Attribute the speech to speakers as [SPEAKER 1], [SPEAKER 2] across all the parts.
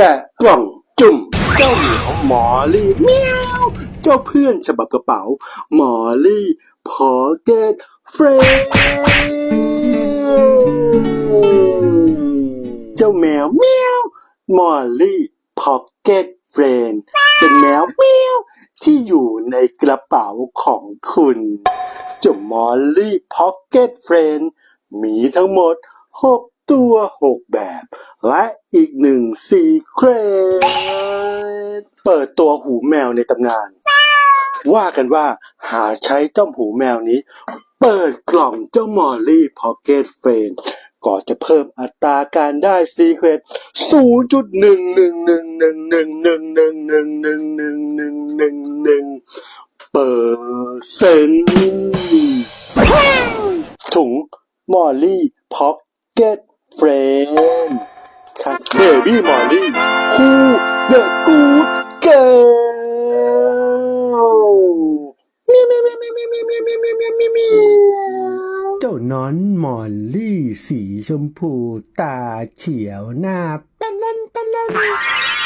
[SPEAKER 1] แกะกล่องจุ่ม เจ้าเหมียวหมอลี่เมียวเจ้าเพื่อนฉบับกระเป๋า หมอลี่พอเกตเฟรนเจ้าแมวเมียวมอลลี่พ็อกเก็ตเฟรนเป็นแมวเมียวที่อยู่ในกระเป๋าของคุณเจ้ามอลลี่พ็อกเก็ตเฟรนมีทั้งหมดหก ตัวหกแบบ และอีกหนึ่งซีเครตเปิดตัวหูแมวในตำนาน ว่ากันว่าหาใช้เจ้าหูแมวนี้ เปิดกล่องเจ้ามอลลี่พ็อกเก็ตเฟนก็จะเพิ่มอัตราการได้ซีเครต0.1111111111111เปอร์เซ็นต์ถุงมอลลี่พ็อกเก็ต เฟรนคับเบบี้มอลลี่คู่เดอะกูดเกิร์ลเจ้า
[SPEAKER 2] นอนมอลลี่สีชมพูตาเขียวหน้าปะลันปะลัน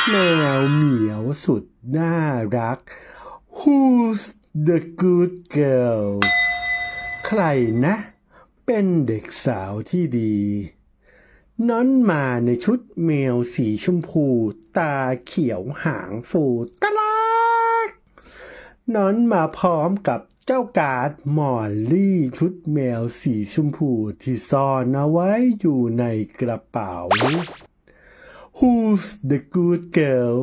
[SPEAKER 2] แมวเหมียวสุดน่ารัก Who's the good girl ใครนะ เป็นเด็กสาวที่ดี น้อนมาในชุดแมวสีชมพู ตาเขียวหางฟูตะลักน้อนมาพร้อมกับเจ้าการ์ดมอลลี่ชุดแมวสีชมพูที่ซ่อนเอาไว้อยู่ในกระเป๋า Who's the good girl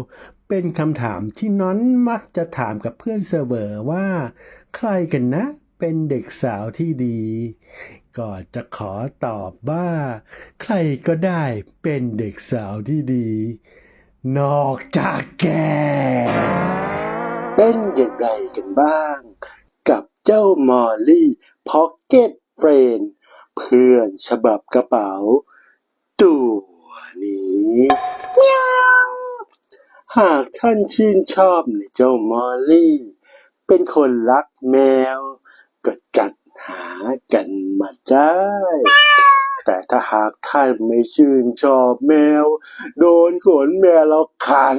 [SPEAKER 2] เป็นคำถามที่น้อนมักจะถามกับเพื่อนเสมอว่า ใครกันนะเป็นเด็กสาวที่ดี ก็จะขอตอบว่า ใครก็ได้เป็นเด็กสาวที่ดี นอกจากแก
[SPEAKER 1] เป็นอย่างไรกันบ้าง กับเจ้ามอลลี่พ็อกเก็ตเฟรนเพื่อนฉบับกระเป๋า ตัวนี้หากท่านชื่นชอบในเจ้ามอลลี่ เป็นคนรักแมว ก็จัดหากัน มาได้แต่ถ้าหากท่านไม่ชื่นชอบแมว โดนขนแมวแล้วคัน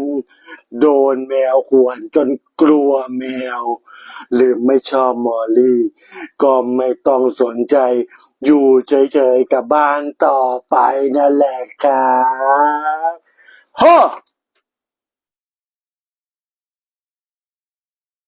[SPEAKER 1] โดนแมวขวนจนกลัวแมว หรือไม่ชอบมอลลี่ ก็ไม่ต้องสนใจ อยู่เฉยๆกับบ้านต่อไปนั่นแหละครับฮ่อ